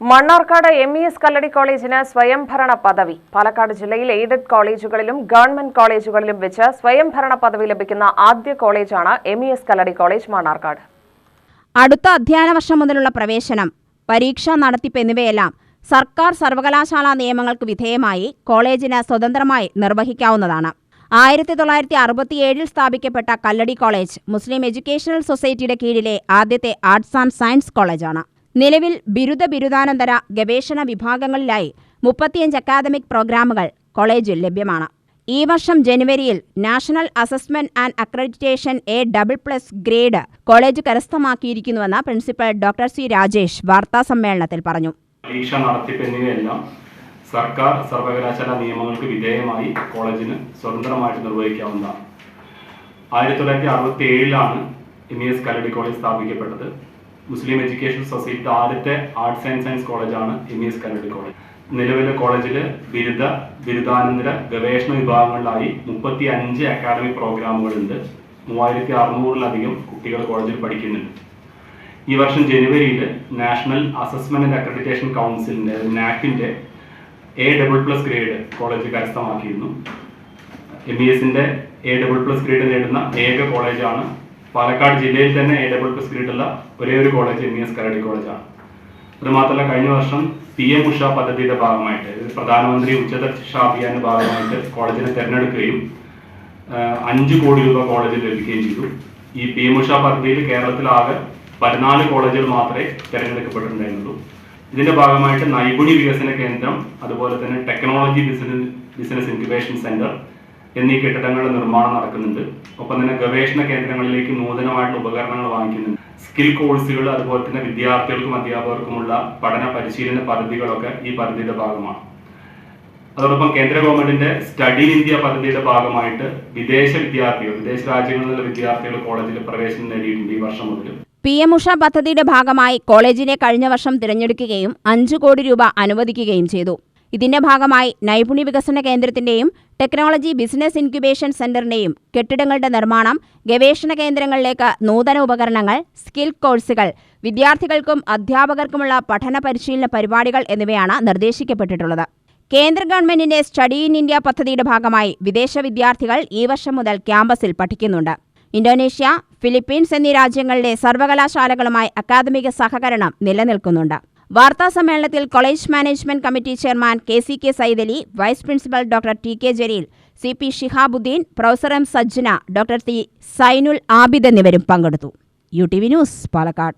Mannarkkad M E S Kalladi കോളേജിന് സ്വയംഭരണ പദവി. പാലക്കാട് ജില്ലയിൽ എയ്ഡഡ് കോളേജുകളിലും ഗവൺമെന്റ് കോളേജുകളിലും വെച്ച് സ്വയംഭരണ പദവി ലഭിക്കുന്ന ആദ്യ കോളേജാണ് M E S Kalladi college Mannarkkad. അടുത്ത അധ്യയന വർഷം മുതലുള്ള പ്രവേശനം പരീക്ഷ നടത്തിപ്പ് എന്നിവയെല്ലാം സർക്കാർ സർവകലാശാല നിയമങ്ങൾക്ക് വിധേയമായി കോളേജിന് സ്വതന്ത്രമായി നിർവഹിക്കാവുന്നതാണ്. ആയിരത്തി തൊള്ളായിരത്തി അറുപത്തിയേഴിൽ സ്ഥാപിക്കപ്പെട്ട കല്ലടി കോളേജ് മുസ്ലിം എഡ്യൂക്കേഷണൽ സൊസൈറ്റിയുടെ കീഴിലെ ആദ്യത്തെ ആർട്സ് ആൻഡ് സയൻസ് കോളേജാണ്. നിലവിൽ ബിരുദ ബിരുദാനന്തര ഗവേഷണ വിഭാഗങ്ങളിലായി മുപ്പത്തിയഞ്ച് അക്കാദമിക് പ്രോഗ്രാമുകൾ കോളേജിൽ ലഭ്യമാണ്. ഈ വർഷം ജനുവരിയിൽ national assessment and accreditation A double plus grade college കരസ്ഥമാക്കിയിരിക്കുന്നുവെന്ന് principal doctor C Rajesh വാർത്താസമ്മേളനത്തിൽ പറഞ്ഞു. പരീക്ഷ നടത്തിപ്പെന്നിവയെല്ലാം സർക്കാർ സർവകലാശാല നിയമങ്ങൾക്ക് വിധേയമായി കോളേജിന് സ്വതന്ത്രമായിട്ട് നിർവഹിക്കാവുന്നതാണ്. ആയിരത്തി തൊള്ളായിരത്തി അറുപത്തി ഏഴിലാണ് എം എസ് കല്ലടി കോളേജ് സ്ഥാപിക്കപ്പെട്ടത്. മുസ്ലിം എഡ്യൂക്കേഷൻ സൊസൈറ്റി ആദ്യത്തെ ആർട്സ് ആൻഡ് സയൻസ് കോളേജാണ് M E S Kalladi college. നിലവിലെ കോളേജിൽ ബിരുദ ബിരുദാനന്തര ഗവേഷണ വിഭാഗങ്ങളിലായി മുപ്പത്തി അഞ്ച് അക്കാദമിക് പ്രോഗ്രാമുകളുണ്ട് മൂവായിരത്തി അറുന്നൂറിലധികം കുട്ടികൾ കോളേജിൽ പഠിക്കുന്നുണ്ട്. ഈ വർഷം ജനുവരിയിൽ നാഷണൽ അസസ്മെന്റ് ആൻഡ് അക്രഡിറ്റേഷൻ കൗൺസിലിന്റെ നാക്കിന്റെ A double plus grade college കരസ്ഥമാക്കിയിരുന്നു. M E എസിന്റെ എ ഡബിൾ പ്ലസ് ഗ്രേഡ് നേടുന്ന ഏക കോളേജാണ് പാലക്കാട് ജില്ലയിൽ തന്നെ എ ഡബിൾ പ്ലസ് ഗ്രേഡുള്ള ഒരേ ഒരു കോളേജ് എം ഇ എസ് കരടി കോളേജാണ് അതുമാത്രമല്ല കഴിഞ്ഞ വർഷം പി എം ഉഷ പദ്ധതിയുടെ ഭാഗമായിട്ട് പ്രധാനമന്ത്രി ഉച്ചതല ശിക്ഷ അഭിയാന്റെ ഭാഗമായിട്ട് കോളേജിനെ തിരഞ്ഞെടുക്കുകയും അഞ്ച് കോടി രൂപ കോളേജിൽ ലഭിക്കുകയും ചെയ്തു. ഈ പി എം ഉഷ പദ്ധതിയിൽ കേരളത്തിലാകെ പതിനാല് കോളേജുകൾ മാത്രമേ തിരഞ്ഞെടുക്കപ്പെട്ടിട്ടുണ്ടായിരുന്നുള്ളൂ. ഇതിന്റെ ഭാഗമായിട്ട് നൈപുണ്യ വികസന കേന്ദ്രം അതുപോലെ തന്നെ technology business business incubation centre എന്നീ കെട്ടിടങ്ങളുടെ നിർമ്മാണം നടക്കുന്നുണ്ട്. ഒപ്പം തന്നെ ഗവേഷണ കേന്ദ്രങ്ങളിലേക്ക് നൂതനമായിട്ടുള്ള ഉപകരണങ്ങൾ വാങ്ങിക്കുന്നുണ്ട്. സ്കിൽ കോഴ്സുകൾ അതുപോലെ തന്നെ വിദ്യാർത്ഥികൾക്കും അധ്യാപകർക്കുമുള്ള പഠന പരിശീലന പദ്ധതികളൊക്കെ ഈ പദ്ധതിയുടെ ഭാഗമാണ്. അതോടൊപ്പം കേന്ദ്ര ഗവൺമെന്റിന്റെ സ്റ്റഡി ഇന്ത്യ പദ്ധതിയുടെ ഭാഗമായിട്ട് വിദേശ വിദ്യാർത്ഥികൾ വിദേശ രാജ്യങ്ങളിലുള്ള വിദ്യാർത്ഥികൾ കോളേജിൽ പ്രവേശനം നേടിയിട്ടുണ്ട് ഈ വർഷം മുതൽ. പി. എം. ഉഷ പദ്ധതിയുടെ ഭാഗമായി കോളേജിനെ കഴിഞ്ഞ വർഷം തിരഞ്ഞെടുക്കുകയും അഞ്ചു കോടി രൂപ അനുവദിക്കുകയും ചെയ്തു. ഇതിന്റെ ഭാഗമായി നൈപുണ്യ വികസന കേന്ദ്രത്തിന്റെയും ടെക്നോളജി ബിസിനസ് ഇൻക്യുബേഷൻ സെന്ററിന്റെയും കെട്ടിടങ്ങളുടെ നിർമ്മാണം ഗവേഷണ കേന്ദ്രങ്ങളിലേക്ക് നൂതന ഉപകരണങ്ങൾ സ്കിൽ കോഴ്സുകൾ വിദ്യാർത്ഥികൾക്കും അധ്യാപകർക്കുമുള്ള പഠന പരിശീലന പരിപാടികൾ എന്നിവയാണ് നിർദ്ദേശിക്കപ്പെട്ടിട്ടുള്ളത്. കേന്ദ്ര ഗവൺമെന്റിന്റെ സ്റ്റഡി ഇൻ ഇന്ത്യ പദ്ധതിയുടെ ഭാഗമായി വിദേശ വിദ്യാർത്ഥികൾ ഈ വർഷം മുതൽ ക്യാമ്പസിൽ പഠിക്കുന്നുണ്ട്. ഇന്തോനേഷ്യ ഫിലിപ്പീൻസ് എന്നീ രാജ്യങ്ങളുടെ സർവകലാശാലകളുമായി അക്കാദമിക സഹകരണം നിലനിൽക്കുന്നുണ്ട്. വാർത്താ സമ്മേളനത്തിൽ college management committee chairman K C K Saidali vice principal doctor T K Jaleel C P Shihabuddin professor M Sajjana doctor T Sainul Abid എന്നിവരും പങ്കെടുത്തു. U T V news Palakkad.